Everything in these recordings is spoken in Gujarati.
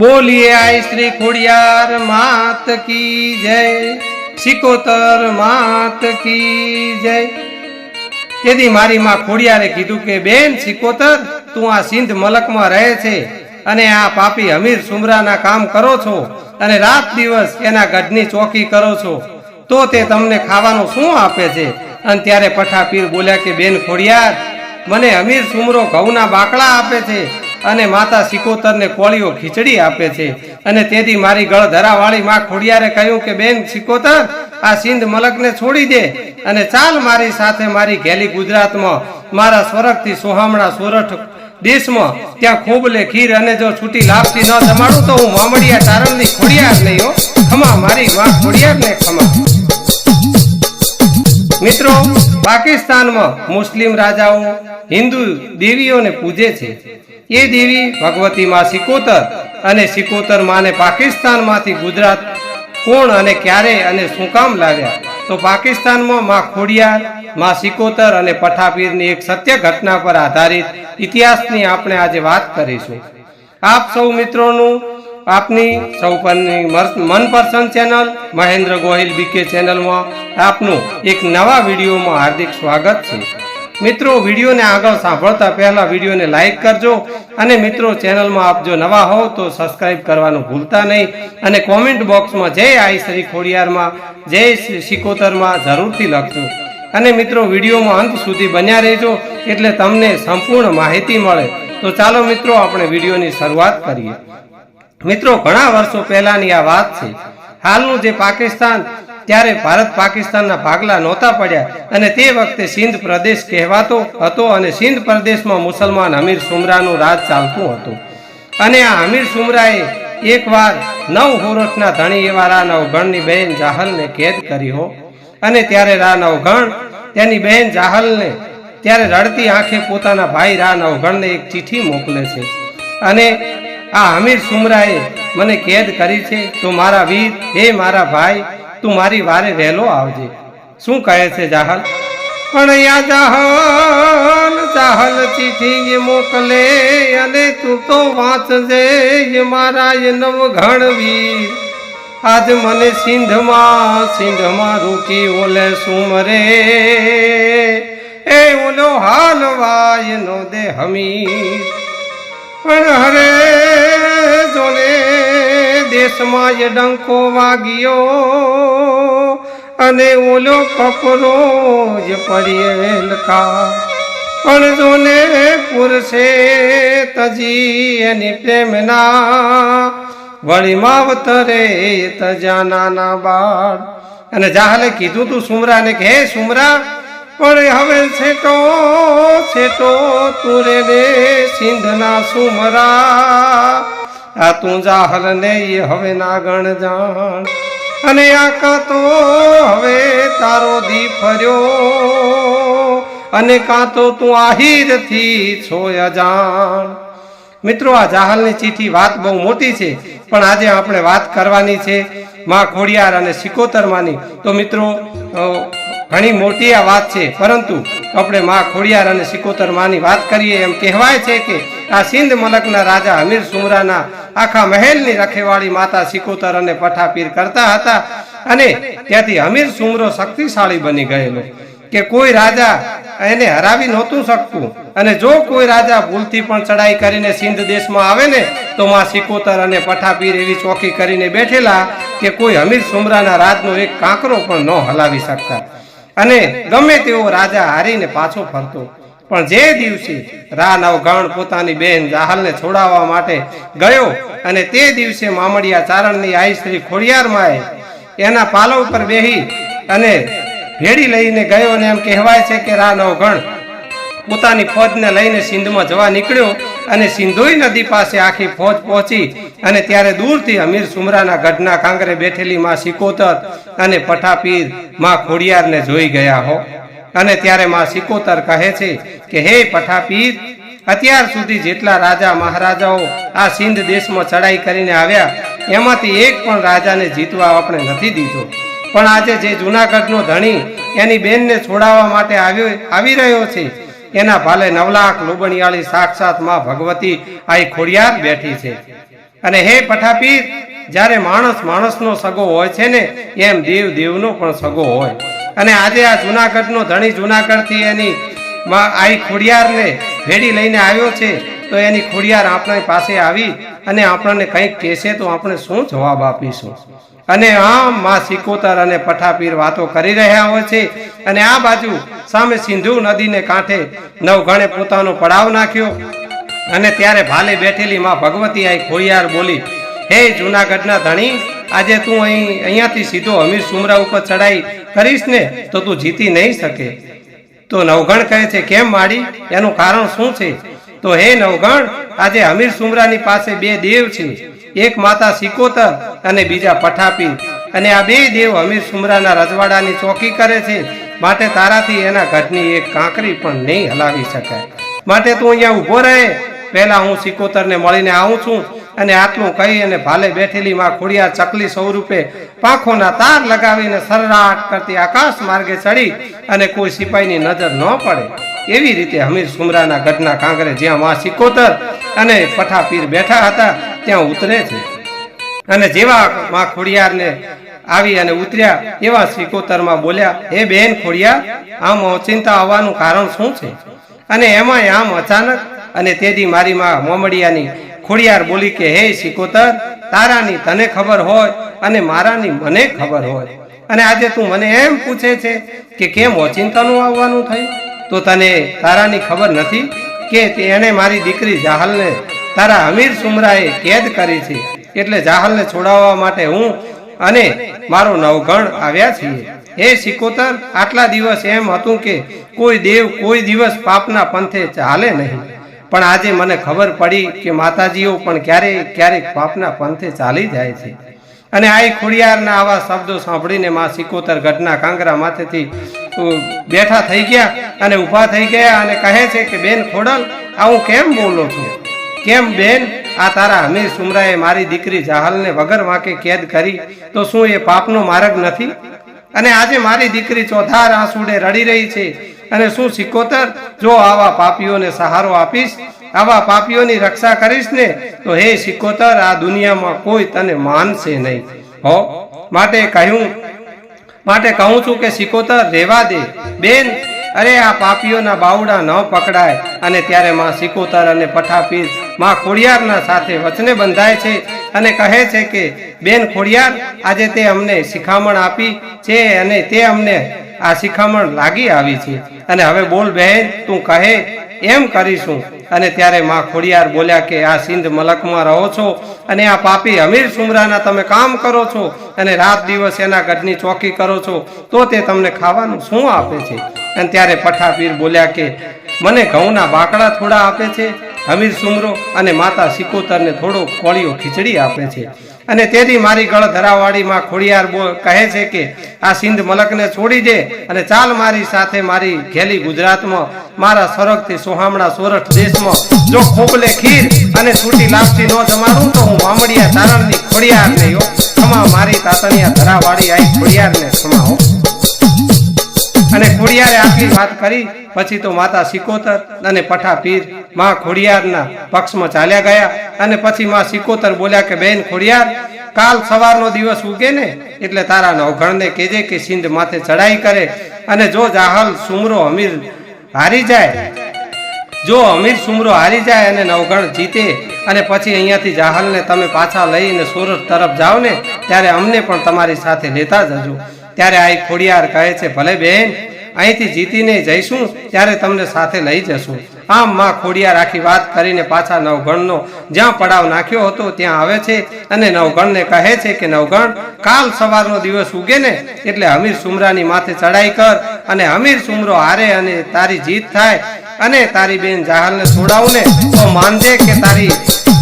બોલીએ આઈ શ્રી ખોડિયાર માત કી જય, સિકોતર માત કી જય. તેથી મારી માં ખોડિયારે કીધું કે, બેન સિકોતર, તું આ સિંધ મલકમાં રહે છે અને આ પાપી હમીર સુમરાના કામ કરો છો અને રાત દિવસ એના ગઢની ચોકી કરો છો, તો તે તમને ખાવાનું શું આપે છે? અને ત્યારે પઠાપીર બોલ્યા કે, બેન ખોડિયાર, મને અમીર સુમરો ઘઉંના બાકડા આપે છે અને માતા સિકોતરને કોળીઓ ખીચડી આપે છે. અને તેથી મારી ગળ ધરાવાળી માં ખોડિયારે કહ્યું કે, બેન સિકોતર, આ સિંધ મલકને છોડી દે અને ચાલ મારી સાથે મારી ઘેલી ગુજરાતમાં. મારા સ્વરગથી સોહામણા સોરઠ દેશમાં. ત્યાં ખોબલે ખીર અને જો છૂટી લાપસી ન જમાડું તો હું મામડિયા તારણની ખોડિયાર નહીં ખમા, મારી માં ખોડિયારને ખમા. મિત્રો, પાકિસ્તાનમાં મુસ્લિમ રાજાઓ હિન્દુ દેવીઓને પૂજે છે. એ દેવી ભગવતી માં સિકોતર અને સિકોતર માને પાકિસ્તાનમાંથી ગુજરાત કોણ અને ક્યારે અને શું કામ લાવ્યા? તો પાકિસ્તાનમાં માં ખોડિયાર, માં સિકોતર અને પઠાપીરની એક સત્ય ઘટના પર આધારિત ઇતિહાસની આપણે આજે વાત કરીશું. આપ સૌ મિત્રોનું, આપની સૌ પરની મનપસંદ ચેનલ, મહેન્દ્ર ગોહિલ બીકે ચેનલમાં આપનું એક નવા વિડીયોમાં હાર્દિક સ્વાગત છે. મિત્રો, વિડીયોને આગળ સાંભળતા પહેલા વિડીયોને લાઈક કરજો અને મિત્રો, ચેનલમાં આપ જો નવા હો તો સબસ્ક્રાઇબ કરવાનું ભૂલતા નહીં અને કોમેન્ટ બોક્સમાં જય આઈ શ્રી ખોડિયારમાં, જય શ્રી શિકોતરમાં જરૂરથી લખજો. અને મિત્રો, વિડીયોમાં અંત સુધી બન્યા રહેજો એટલે તમને સંપૂર્ણ માહિતી મળે. તો ચાલો મિત્રો, આપણે વિડીયોની શરૂઆત કરીએ. મિત્રો, ઘણા વર્ષો પહેલાની આ વાત છે. હાલનું જે પાકિસ્તાન ત્યારે ભારત પાકિસ્તાનના ભાગલા નહોતા પડ્યા અને તે વખતે સિંધ પ્રદેશ કહેવાતો હતો અને સિંધ પ્રદેશમાં મુસલમાન અમીર સુમરાનું રાજ ચાલતું હતું. અને આ અમીર સુમરાએ એકવાર નવ હોરઠના ધણી એવા રા નવગણની બહેન જાહલને કેદ કર્યો. અને ત્યારે રા નવગણ તેની બહેન જાહલને ત્યારે રડતી આંખે પોતાના ભાઈ રા નવગણને એક ચિઠ્ઠી મોકલે છે. અને આ હમીર સુમરાએ મને કેદ કરી છે. તો મારા વીર, હે મારા ભાઈ તું મારી વારે વહેલો આવજે. શું કહે છે જાહલ? પણ યા જાહલ જાહલ ચીઠી મોકલે અને તું તો વાંચજે મારા એ નવ ઘણ વીર આજ મને સિંધમાં સિંધમાં રૂકી ઓલે સુમરે એ ઓલો હાલવાય નો દે હમી પણ હરે જોને દેશમાં એ ડંકો વાગ્યો અને ઓલો કપરો જ પડેલ કા પણ જોને પુરુષે તજી એની પ્રેમના. વળી માવતરે તજા નાના બાળ. અને જાહલે કીધું તું સુમરાને કે સુમરા, પણ હવે છેટો છેટો તુરે સિંધના સુમરા. આ તું જાહલ ને હવે ના ગણ જાણ. અને આકા તો હવે તારો દી ફર્યો. અને કાં તો તું આહીરથી છો અજાણ મિત્રો, આ જાહલની ચીઠી વાત બહુ મોટી છે, પણ આજે આપણે વાત કરવાની છે માં ખોડિયાર અને સિકોતરમાંની તો મિત્રો ઘણી મોટી આ વાત છે. પરંતુ આપણે માં ખોડિયાર અને સિકોતર માની વાત કરીએ એમ કહેવાય છે કે આ સિંધ મલકના રાજા હમીર સુમરાના આખા મહેલની રખેવાળી માતા સિકોતર અને પઠાપીર કરતા હતા અને ત્યાંથી હમીર સુમરો શક્તિશાળી બની ગયેલો કે કોઈ રાજા એને હરાવી નહોતું શકતું અને જો કોઈ રાજા ભૂલથી પણ ચડાઈ કરીને સિંધ દેશમાં આવે ને તો માં સિકોતર અને પઠાપીર એવી ચોકી કરીને બેઠેલા કે કોઈ હમીર સુમરાના રાજનો એક કાંકરો પણ ન હલાવી શકતા. અને ગમે તેવો રાજા હારીને પાછો ફરતો. પણ જે દિવસે રા નવગણ પોતાની બહેન જાહલને છોડાવવા માટે ગયો અને તે દિવસે મામડિયા ચારણની આઈ શ્રી ખોડિયાર માએ એના પાલવ પર બેહી અને ભેડી લઈને ગયો અને એમ કહેવાય છે કે રા નવગણ પોતાની ફોજને લઈને સિંધમાં જવા નીકળ્યો અને સિંધોઈ નદી પાસે આખી ફોજ પહોંચી અને ત્યારે દૂરથી અમીર સુમરાના ગઢના કાંગરે બેઠેલી માં સિકોતર અને પઠાપીરમાં ખોડિયારને જોઈ ગયા હો. અને ત્યારે માં સિકોતર કહે છે કે, હે પઠાપીર, અત્યાર સુધી જેટલા રાજા મહારાજાઓ આ સિંધ દેશમાં ચડાઈ કરીને આવ્યા, એમાંથી એક પણ રાજાને જીતવા આપણે નથી દીધો. પણ આજે જે જૂનાગઢનો ધણી એની બેનને છોડાવવા માટે આવ્યો, આવી રહ્યો છે, એના ભાલે નવ લાખ લોબણિયાળી સાક્ષાતમાં ભગવતી આ ખોડિયાર બેઠી છે. અને હે પઠાપીર, જ્યારે માણસ માણસનો સગો હોય છે ને, એમ દેવ દેવનો પણ સગો હોય. અને આજે આ જુનાગઢનો ધણી જુનાગઢથી એની આઈ ખોડિયારને ભેડી લઈને આવ્યો છે, તો એની ખોડિયાર આપણા પાસે આવી અને આપણને કંઈક કહેશે તો આપણે શું જવાબ આપીશું? અને આમ માં સિકોતર અને પઠાપીર વાતો કરી રહ્યા હોય છે, અને આ બાજુ સામે સિંધુ નદીને કાંઠે નવઘણે પોતાનો પડાવ નાખ્યો અને ત્યારે ભાલે બેઠેલી માં ભગવતી આઈ ખોડિયાર બોલી, હે જુનાગઢના ધણી, આજે તું અહીં, અહીંયાથી સીધો હમીર સુમરા ઉપર ચડાઈ કરીશ ને તો તું જીતી નહીં શકે. તો નવગણ કહે છે, કેમ માડી? એનું કારણ શું છે? તો હે નવગણ, આજે હમીર સુમરાની પાસે બે દેવ છે. એક માતા સિકોતર અને બીજા પઠાપી અને આ બે દેવ હમીર સુમરાના રજવાડાની ચોકી કરે છે. માટે તારાથી એના ઘટની એક કાંકરી પણ નહીં હલાવી શકાય. માટે તું અહીંયા ઊભો રહે પહેલા હું સિકોતરને મળીને આવું છું અને આટલું કહી અને ભાલે બેઠેલી માં ખોડિયાર ચકલી સ્વરૂપે પાંખોના તાર લગાવીને સરરાટ કરતી આકાશ માર્ગે ચડી અને કોઈ સિપાહીની નજર ન પડે. એવી રીતે હમીર સુમરાના ગઢના કાંગરે જ્યાં માં સિકોતર અને પઠાપીર બેઠા હતા, ત્યાં ઉતરે છે. અને જેવા માં ખોડિયારને આવી અને ઉતર્યા, એવા સિકોતરમાં બોલ્યા, હે બેન ખોડિયાર, આમ ઓચિંતા આવવાનું કારણ શું છે? અને એમાંય આમ અચાનક અને તેથી મારી માં મોમડિયાની ખોડિયાર બોલી કે, હે સિકોતર તારાની તને ખબર હોય અને મારાની મને ખબર હોય. અને આજે તું મને એમ પૂછે છે કે કેમ ઓચિંતાનું આવવાનું થયું? તો તને તારાની ખબર નથી કે એણે મારી દીકરી જાહલને તારા અમીર સુમરાએ કેદ કરી છે? એટલે જાહલને છોડાવવા માટે હું અને મારો નવગણ આવ્યા છીએ. હે સિકોતર આટલા દિવસ એમ હતું કે કોઈ દેવ કોઈ દિવસ પાપના પંથે ચાલે નહીં. પણ આજે મને ખબર પડી કે માતાજીઓ પણ ક્યારેક ક્યારેક પાપના પંથે ચાલી જાય છે. અને આ ખોડિયારના આવા શબ્દો સાંભળીને માં સિકોતર ગઢના કાંગરા માથેથી બેઠા થઈ ગયા અને ઊભા થઈ ગયા અને કહે છે કે, બેન ખોડલ હું કેમ બોલો છું? કેમ બેન? આ તારા હમીર સુમરાએ મારી દીકરી જાહલને વગર વાંકે કેદ કરી? તો શું એ પાપનો માર્ગ નથી? અને આજે મારી દીકરી ચોધાર આંસુડે રડી રહી છે. અને શું સિકોતર? જો આવા પાપીઓને સહારો આપીશ, આવા પાપીઓની રક્ષા કરીશ ને, તો હે સિકોતર, આ દુનિયામાં કોઈ તને માનશે નહીં. હો, માટે કહ્યું, માટે કહું છું કે સિકોતર, રેવા દે. બેન, અરે આ પાપીઓના બાવડા ન પકડાય. અને ત્યારે માં સિકોતર અને પઠાપીરમાં ખોડિયારના સાથે વચને બંધાય છે. અને કહે છે કે, બેન ખોડિયાર, આજે તે અમને શિખામણ આપી છે અને તે અમને આ શિખામણ લાગી આવી છે. અને હવે બોલ બહેન, તું કહે, એમ કરીશું. અને ત્યારે માં ખોડિયાર બોલ્યા કે, આ સિંધ મલકમાં રહો છો અને આ પાપી અમીર સુમરાના તમે કામ કરો છો અને રાત દિવસ એના ગઢની ચોકી કરો છો, તો તે તમને ખાવાનું શું આપે છે? અને ત્યારે પઠાપીર બોલ્યા કે, મને ઘઉંના બાકડા થોડા આપે છે હમીર સુમરો અને માતા સિકોતરને થોડો કોળીઓ ખીચડી આપે છે. અને તેથી મારી ગળ ધરાવાળીમાં ખોડિયાર બો- કહે છે કે, આ સિંધ મલકને છોડી દે અને ચાલ મારી સાથે મારી ઘેલી ગુજરાતમાં. મારા સરગથી સોહામણા સોરઠ દેશમાં. જો ખોપલે ખીર અને છૂટી લાપસી ન જમાડું, તો હું વામડિયા તારણની ખોડિયાર નહીં ક્ષમા મારી તાતણિયા ધરાવાળી આઈ ખોડિયારને હો અને ખોડિયારે આટલી વાત કરી, પછી તો માતા સિકોતર અને પઠાપીર માં ખોડિયારના પક્ષમાં ચાલ્યા ગયા અને પછી માં સિકોતર બોલ્યા કે, બેન ખોડિયાર, કાલ સવારનો દિવસ ઉગે ને? એટલે તારા નવઘણને કહેજે કે સિંધ માથે ચડાઈ કરે અને જો જાહલ સુમરો અમીર હારી જાય, જો અમીર સુમરો હારી જાય અને નવગણ જીતે અને પછી અહીંયાથી જાહલને તમે પાછા લઈને સુરત તરફ જાઓ ને, ત્યારે અમને પણ તમારી સાથે લેતા જજો. ત્યારે આ ખોડિયાર કહે છે, ભલે બેન, અહીંથી જીતીને જઈશું, ત્યારે તમને સાથે લઈ જશું. આમ માં ખોડિયાર આખી વાત કરીને પાછા નવગણનો જ્યાં પડાવ નાખ્યો હતો ત્યાં આવે છે અને નવગણને કહે છે કે, નવગણ, કાલ સવારનો દિવસ ઉગે ને એટલે હમીર સુમરાની માથે ચડાઈ કર અને હમીર સુમરો હારે અને તારી જીત થાય અને તારી બેન જાહલને છોડાવું ને તો માનજે કે તારી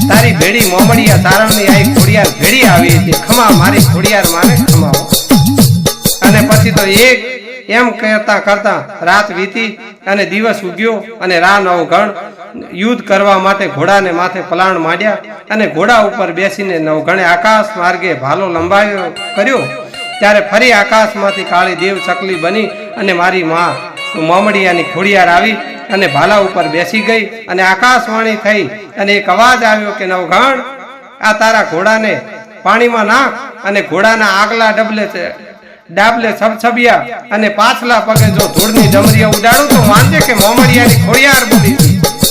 તારી ભેડી મોમડિયા તારણની આઈ ખોડિયાર ભેડી આવી હતી. ખમા મારી ખોડિયાર માને ખમાવો. અને પછી તો એક એમ કરતા કરતા રાત વીતી અને દિવસ ઉગ્યો અને રા નવગણ યુદ્ધ કરવા માટે ઘોડાને માથે પલાણ માંડ્યા અને ઘોડા ઉપર બેસીને નવગણે આકાશ માર્ગે ભાલો લંબાયો કર્યો. ત્યારે ફરી આકાશમાંથી કાળી દેવ ચકલી બની અને મારી માં મોમડિયાની ખોડિયાર આવી અને ભાલા ઉપર બેસી ગઈ અને આકાશવાણી થઈ અને એક અવાજ આવ્યો કે નવઘણ આ તારા ઘોડાને પાણીમાં નાખ અને ઘોડાના આગલા ડબલે ડાબલે સબસબિયા અને પાછલા પગે જો ધૂળની ડમરીઓ ઉડાડું તો માનજે કે મોમડિયાની ખોડિયાર બોલી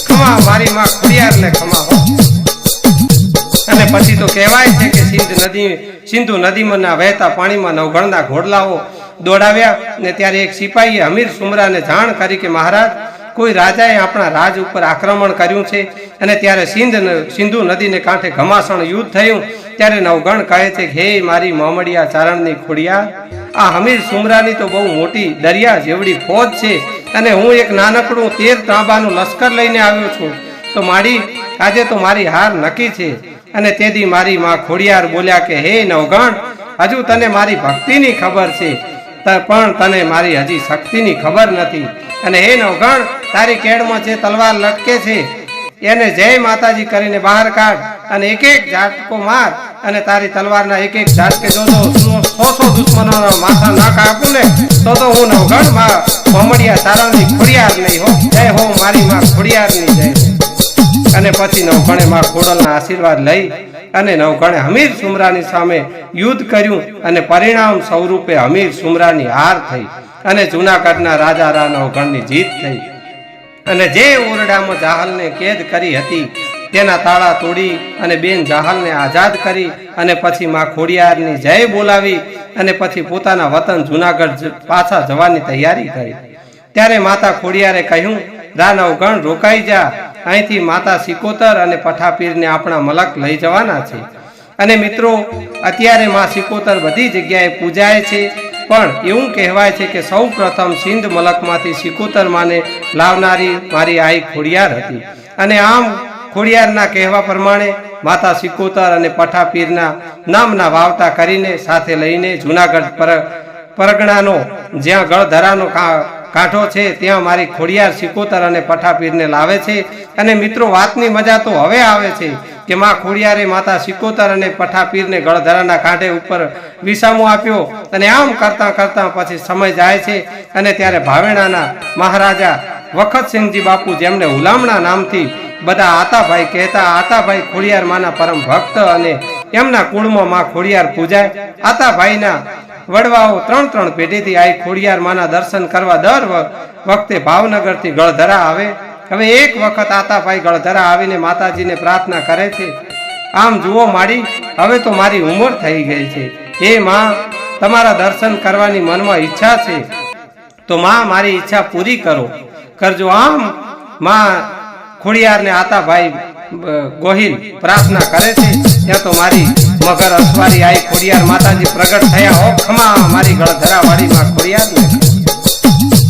ખમા, મારી માં ખોડિયાર ને ખમા અને પછી તો કહેવાય છે કે સિંધ નદી, સિંધુ નદીમાં વહેતા પાણીમાં નવગણના ઘોડલાઓ દોડાવ્યા ને ત્યારે એક સિપાહીએ હમીર સુમરાને જાણ કરી કે મહારાજ, કોઈ રાજાએ આપણા રાજ ઉપર આક્રમણ કર્યું છે અને ત્યારે સિંધ સિંધુ નદીને કાંઠે ઘમાસણ યુદ્ધ થયું, ત્યારે નવગણ કહે છે કે, હે મારી મોમડિયા ચારણની ખોડિયા આ હમીર સુમરાની તો બહુ મોટી દરિયા જેવડી ફોજ છે અને હું એક નાનકડું તેર તાંબાનું લશ્કર લઈને આવ્યો છું. તો મારી આજે તો મારી હાર નક્કી છે. અને તેથી મારી માં ખોડિયાર બોલ્યા કે, હે નવગણ, હજુ તને મારી ભક્તિની ખબર છે. પણ તને મારી હજી શક્તિની ખબર નથી. અને હે નવગણ, તારી કેડમાં જે તલવાર લટકે છે, એને જય માતાજી કરીને બહાર કાઢ અને એક એક ઝાટકો માર. અને તારી તલવારના એક એક ઝાટકે જો સો સો દુશ્મનોના માથા ના કાપું ને, તો તો હું નવગણમાં ભમડિયા તારાની ખોડિયાર નહીં હો. જય હો મારી માં ખોડિયારની જય. અને પછી નવગણે માં ખોડલના આશીર્વાદ લઈ અને નવગણે હમીર સુમરાની સામે યુદ્ધ કર્યું અને પરિણામ સ્વરૂપે હમીર સુમરાની હાર થઈ અને જૂનાગઢના રાજા રા નવગણની જીત થઈ. અને જે ઓરડામાં જાહલને કેદ કરી હતી તેના તાળા તોડી અને બેન જાહલને આઝાદ કરી અને પછી માં ખોડિયારની જય બોલાવી અને પછી પોતાના વતન જુનાગઢ પાછા જવાની તૈયારી કરી. ત્યારે માતા ખોડિયારે કહ્યું, દાનવ રોકાઈ જા, અહીંથી માતા સિકોતર અને પઠાપીરને આપણા મલક લઈ જવાના છે. અને મિત્રો, અત્યારે માં સિકોતર બધી જગ્યાએ પૂજાય છે, પણ એવું કહેવાય છે કે સૌ પ્રથમ સિંધ મલકમાંથી સિકોતર માને લાવનારી મારી આઈ ખોડિયાર હતી. અને આમ ખોડિયારના કહેવા પ્રમાણે માતા સિકોતર અને પઠાપીરના નામના વાવટા કરીને સાથે લઈને જુનાગઢ પર પરગણાનો, જ્યાં ગળધરાનો કાંઠો છે, ત્યાં મારી ખોડિયાર સિકોતર અને પઠાપીરને લાવે છે. અને મિત્રો, વાતની મજા તો હવે આવે છે કે માં ખોડિયારે માતા સિકોતર અને પઠાપીરને ગળધરાના કાંઠે ઉપર વિસામો આપ્યો અને આમ કરતાં કરતાં પછી સમય જાય છે અને ત્યારે ભાવેણાના મહારાજા વખતસિંહજી બાપુ જેમને હુલામણા નામથી બધા આતાભાઈ કહેતા, આતાભાઈ ખોડિયાર માના પરમ ભક્ત અને એમના કુળમાં માં ખોડિયાર પૂજાય. આતાભાઈના વડવાઓ ત્રણ ત્રણ પેઢીથી આ ખોડિયાર માના દર્શન કરવા દર વખતે ભાવનગરથી ગળધરા આવે. હવે એક વખત આતાભાઈ ગળધરા આવીને માતાજીને પ્રાર્થના કરે છે, આમ જુઓ માડી, હવે તો મારી ઉંમર થઈ ગઈ છે. હે માં, તમારા દર્શન કરવાની મનમાં ઈચ્છા છે. તો માં, મારી ઈચ્છા પૂરી કરો. કરજો. આમ માં ખોડિયારને આતાભાઈ ગોહિલ પ્રાર્થના કરે છે. ત્યાં તો મારી મગર અસવારી આઈ ખોડિયાર માતાજી પ્રગટ થયા હો. ખમા મારી ગળધરા વાળી માં ખોડિયારને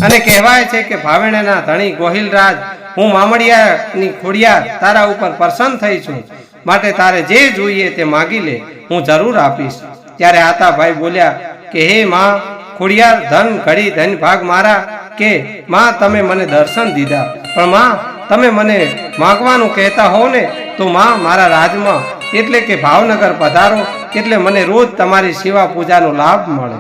અને કહેવાય છે કે ભાવેણાના ધણી ગોહિલરાજ હું મામડિયાની ખોડિયાર તારા ઉપર પ્રસન્ન થઈ છું. માટે તારે જે જોઈએ તે માગી લે, હું જરૂર આપીશ. ત્યારે આતાભાઈ બોલ્યા કે, હે માં, ખોડિયાર, ધન, ઘડી, ધન, ભાગ મારા કે, માં, તમે મને દર્શન દીધા. પણ માં, તમે મને માગવાનું કહેતા હો ને, તો માં, મારા રાજમાં એટલે કે ભાવનગર પધારો, એટલે મને રોજ તમારી સેવા પૂજાનો લાભ મળે.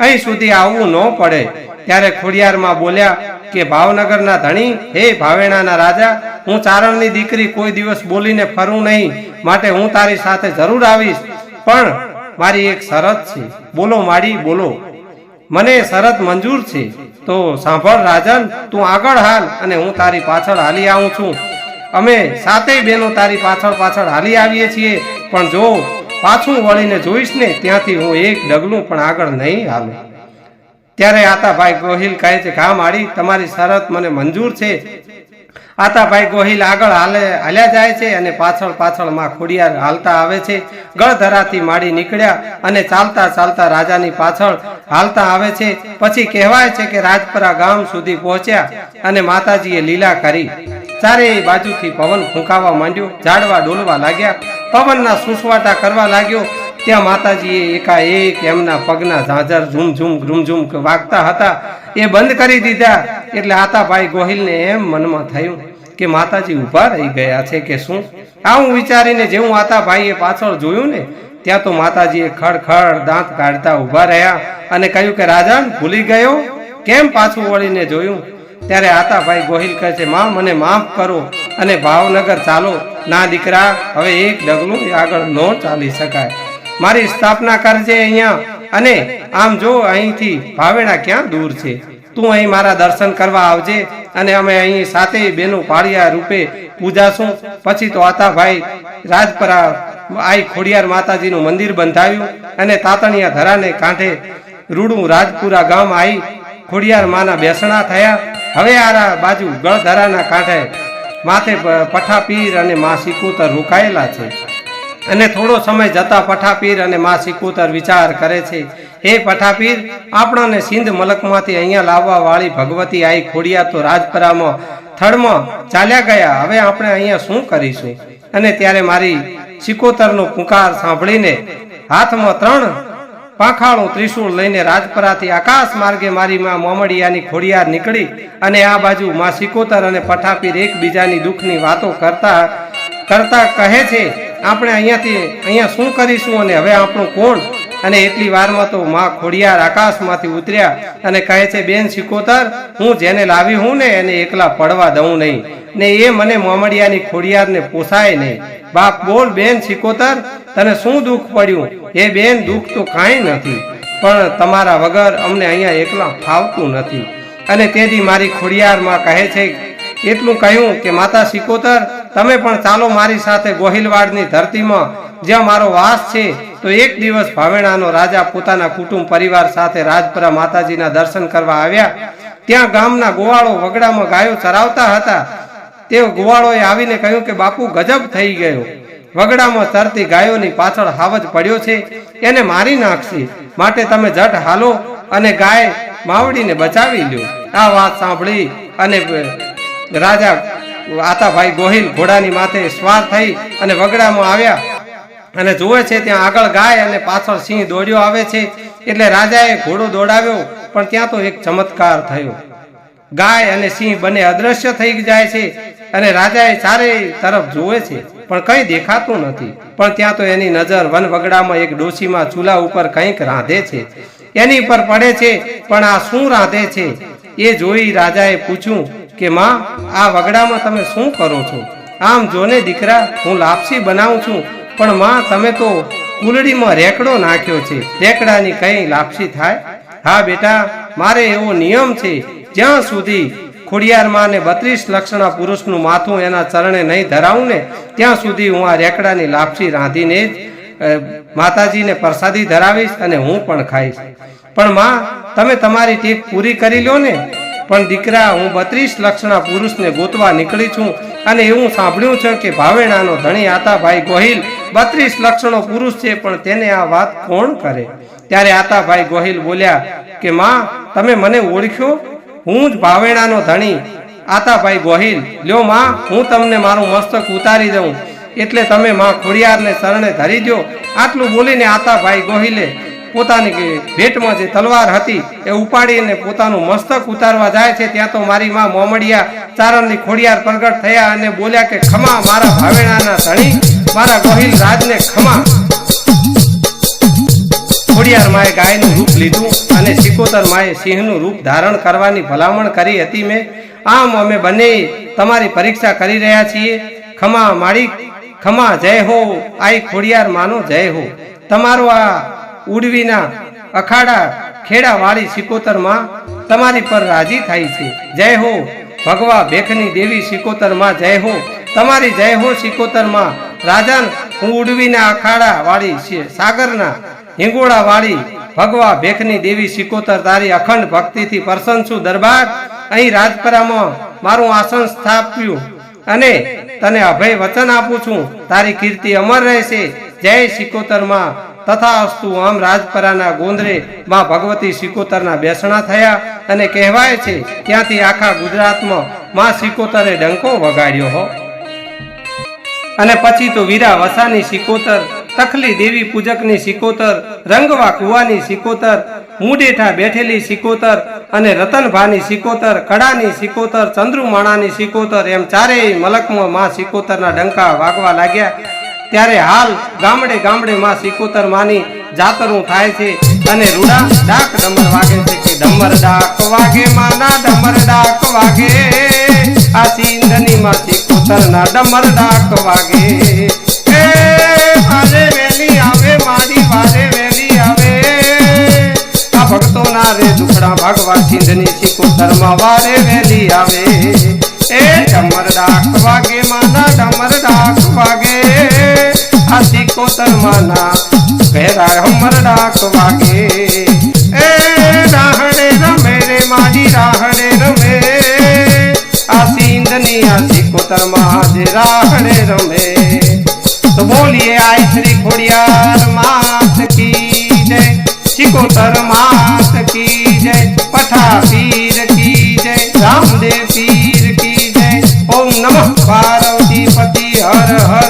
અહીં સુધી આવવું ન પડે. ત્યારે ખોડિયારમાં બોલ્યા કે, ભાવનગરના ધણી, હે ભાવેણાના રાજા, હું ચારણની દીકરી કોઈ દિવસ બોલીને ફરું નહીં, માટે હું તારી સાથે જરૂર આવીશ, પણ મારી એક શરત છે. બોલો, માડી, બોલો. મને શરત મંજૂર છે. તો સાંભળ રાજન, તું આગળ હાલ અને હું તારી પાછળ હાલી આવું છું. અમે સાતેય બહેનો તારી પાછળ પાછળ હાલી આવીએ છીએ. પણ જો પાછું વળીને જોઈશ ને ત્યાંથી હું એક ડગલું પણ આગળ નહીં હાલું. ત્યારે આતાભાઈ ગોહિલ કહે છે, ઘા માડી તમારી શરત મને મંજૂર છે. આતાભાઈ ગોહિલ આગળ હાલે હાલ્યા જાય છે અને પાછળ પાછળમાં ખોડિયાર હાલતા આવે છે. ગળધરાથી માડી નીકળ્યા અને ચાલતા ચાલતા રાજાની પાછળ હાલતા આવે છે. પછી કહેવાય છે કે રાજપરા ગામ સુધી પહોંચ્યા અને માતાજીએ લીલા કરી. ચારેય બાજુથી પવન ફૂંકાવા માંડ્યો, ઝાડવા ડોલવા લાગ્યા. પવનના સુસવાટા કરવા લાગ્યો. ત્યાં માતાજીએ એકાએક એમના પગના ઝાઝર ઝૂમઝૂમ ઝૂમ વાગતા હતા. એ બંધ કરી દીધા. એટલે આતાભાઈ ગોહિલને એમ મનમાં થયું કે માતાજી ઊભા રહી ગયા છે કે શું? આવું વિચારીને જેવું આતાભાઈએ પાછળ જોયું ને, ત્યાં તો માતાજીએ ખડખડ દાંત કાઢતા ઊભા રહ્યા અને કહ્યું કે, રાજન, ભૂલી ગયો? કેમ પાછું વળીને જોયું? ત્યારે આતાભાઈ ગોહિલ કહે છે, માં, મને માફ કરો અને ભાવનગર ચાલો. ના, દીકરા, હવે એક ડગલું આગળ ન ચાલી શકાય. મારી સ્થાપના કરજે અહીંયા અને આમ જો અહીંથી ભાવેણા ક્યાં દૂર છે? તું અહીં મારા દર્શન કરવા આવજે અને અમે અહીં સાથે બેનું પાળિયા રૂપે પૂજાશું. પછી તો આતાભાઈ રાજપરા આઈ ખોડિયાર માતાજીનું મંદિર બંધાવ્યું અને તાતણિયા ધરાને કાંઠે રૂડું રાજપુરા ગામ આવી ખોડિયાર માના બેસણા થયા. હવે આ બાજુ ગળધરાના કાંઠે માથે પઠાપીર અને મા સિકુતર રોકાયેલા છે. અને થોડો સમય જતા પઠાપીર અને મા સિકુતર વિચાર કરે છે, હે પઠાપીર, આપણને સિંધ મલકમાંથી અહીંયા લાવવા વાળી ભગવતી આઈ ખોડિયા તો રાજપરામાં થડમાં ચાલ્યા ગયા, હવે આપણે અહીંયા શું કરીશું? અને ત્યારે મારી સિકોતરનો પુકાર સાંભળીને હાથમાં ત્રણ પાંખાળું ત્રિશૂળ લઈને રાજપરાથી આકાશ માર્ગે મારી માં મોમડિયાની ખોડિયાર નીકળી અને આ બાજુ માં સિકોતર અને પઠાપીર એકબીજાની દુઃખની વાતો કરતા કરતા કહે છે આપણે અહીંયાથી અહીંયા શું કરીશું અને હવે આપણું કોણ? અને એટલી વારમાં તો માં ખોડિયાર આકાશમાંથી ઉતર્યા અને કહે છે, બેન સિકોતર, હું જેને લાવી હું ને એને એકલા પડવા દઉં નહીં. ને એ મને મોમડિયાની ખોડિયારને પોસાય નહીં. બાપ બોલ, બેન સિકોતર, તને શું દુઃખ પડ્યું? એ બેન, દુઃખ તો કાંઈ નથી, પણ તમારા વગર અમને અહીંયા એકલા ફાવતું નથી. અને તેથી મારી ખોડિયારમાં કહે છે, એટલું કહ્યું કે, માતા સિકોતર તમે પણ ચાલો મારી સાથે ગોહિલવાડની ધરતીમાં, જ્યાં મારો વાસ છે, તો એક દિવસ ભાવેણાનો રાજા પોતાના કુટુંબ પરિવાર સાથે રાજપરા માતાજીના દર્શન કરવા આવ્યા. ત્યાં ગામના ગોવાળો વગડામાં ગાયો ચરાવતા હતા. તે ગોવાળોએ આવીને કહ્યું કે, બાપુ, ગજબ થઈ ગયો. વગડામાં ચરતી ગાયોની પાછળ હાવજ પડ્યો છે. એને મારી નાખશે. માટે તમે જટ હાલો અને ગાય માવડીને બચાવી લ્યો. આ વાત સાંભળી અને રાજા આતાભાઈ ગોહિલ ઘોડાની માથે સ્વાર થઈ અને વગડામાં આવ્યા. અને જુએ છે ત્યાં આગળ ગાય અને પાછળ સિંહ દોડ્યો આવે છે. એટલે રાજાએ ઘોડો દોડાવ્યો, પણ ત્યાં તો એક ચમત્કાર થયો. ગાય અને સિંહ બંને અદ્રશ્ય થઈ જાય છે અને રાજાએ ચારે તરફ જુએ છે, પણ કંઈ દેખાતું નથી. પણ ત્યાં તો એની નજર વન વગડામાં એક ડોશીમાં ચૂલા ઉપર કંઈક રાંધે છે. એની પર પડે છે, પણ આ શું રાંધે છે? એ જોઈ રાજાએ પૂછ્યું કે માં, આ વગડામાં તમે શું કરો છો? આમ જોને દીકરા, હું લાપસી બનાવું છું, પણ માં, તમે તો કુલડીમાં રેકડો નાખ્યો છે. રેકડાની કઈ લાપસી થાય? હા બેટા, મારે એવો નિયમ છે, જ્યાં સુધી ખોડિયારમાં ને બત્રીસ લક્ષણા પુરુષનું માથું એના ચરણે નહીં ધરાવું ને, ત્યાં સુધી હું આ રેકડાની લાપસી રાંધીને જ માતાજીને પ્રસાદી ધરાવીશ અને હું પણ ખાઈશ. પણ માં, તમે તમારી ટેક પૂરી કરી લો ને. પણ દીકરા, હું બત્રીસ લક્ષણા પુરુષને ગોતવા નીકળી છું અને એવું સાંભળ્યું છે કે ભાવેણાનો ધણી આતાભાઈ ગોહિલ બત્રીસ લક્ષણો પુરુષ છે, પણ તેને આ વાત કોણ કરે? ત્યારે આતાભાઈ ગોહિલ બોલ્યા કે, માં, તમે મને ઓળખ્યો? હું જ ભાવેણાનો ધણી, આતાભાઈ ગોહિલ. લ્યો માં, હું તમને મારું મસ્તક ઉતારી દઉં. એટલે તમે માં ખોડિયારને શરણે ધરી દો આટલું બોલીને આતાભાઈ ગોહિલે પોતાની ભેટમાં જે તલવાર હતી એ ઉપાડીને પોતાનું મસ્તક ઉતારવા જાય છે, ત્યાં તો મારી માં મોમડિયા ચારણની ખોડિયાર પ્રગટ થયા અને બોલ્યા કે, ખમા, મારા ભાવેણાના ધણી, મારા ગોહિલ રાજને ખમા. ખોડિયાર માએ ગાયનું રૂપ લીધું અને સિકોતર માએ સિંહનું રૂપ ધારણ કરવાની ભલામણ કરી હતી મેં. આમ અમે બંને તમારી પરીક્ષા કરી રહ્યા છીએ. ખમા માળી ખમા, જય હો. આઈ ખોડિયાર માનો જય હો. તમારો આ ઉડવીના અખાડા ખેડા વાળી સિકોતરમાં તમારી પર રાજી થાય છે. જય હો, ભગવા ભેખની દેવી સિકોતરમાં જય હો. તમારી જય હો સિકોતરમાં. રાજાન, હું ઉડવીના અખાડા વાળી સાગરના હિંગોળા વાળી ભગવા ભેખની દેવી સિકોતર તારી અખંડ ભક્તિથી પ્રસન્ન છું. દરબાર, અહીં રાજપરામાં મારું આસન સ્થાપ્યું અને તને અભય વચન આપું છું. તારી કીર્તિ અમર રહેશે. જય સિકોતરમાં. તથા અસ્તુ આમ રાજપરાના ગોંદરે માં ભગવતી સિકોતરના બેસણા થયા અને કહેવાય છે, ત્યાંથી આખા ગુજરાતમાં માં સિકોતરે ડંકો વગાડ્યો હો. અને પછી તો વીરા વસાની સિકોતર, તખલી દેવી પૂજકની સિકોતર, રંગવા કુવાની સિકોતર, મુડેઠા બેઠેલી સિકોતર અને રતનભાની સિકોતર, કડાની સિકોતર, ચંદ્રુમાણાની સિકોતર, એમ ચારેય મલકમાં માં સિકોતરના ડંકા વાગવા લાગ્યા. ત્યારે હાલ ગામડે ગામડે માં સિકોતર માની જાતરું થાય છે. અને રૂડા ડાક ડમર વાગે છે કે ડમર ડાક વાગે, માના ડમર ડાક વાગે. આ સિંધની માં સિકોતર ના ડમર ડાક વાગે. એ વેલી આવે, મારી વારે વેલી આવે. આ ભક્તોના રે દુખડા ભાગવા સિંધની સિકોતરમાં વારે વેલી આવે. રમે તો બોલીએ આઈ શ્રી ખોડિયાર માત કી જય. કી જય પઠા પીર કી જય, રામદેવ પીર નમઃ. પાર્વતી પતિ હર હર.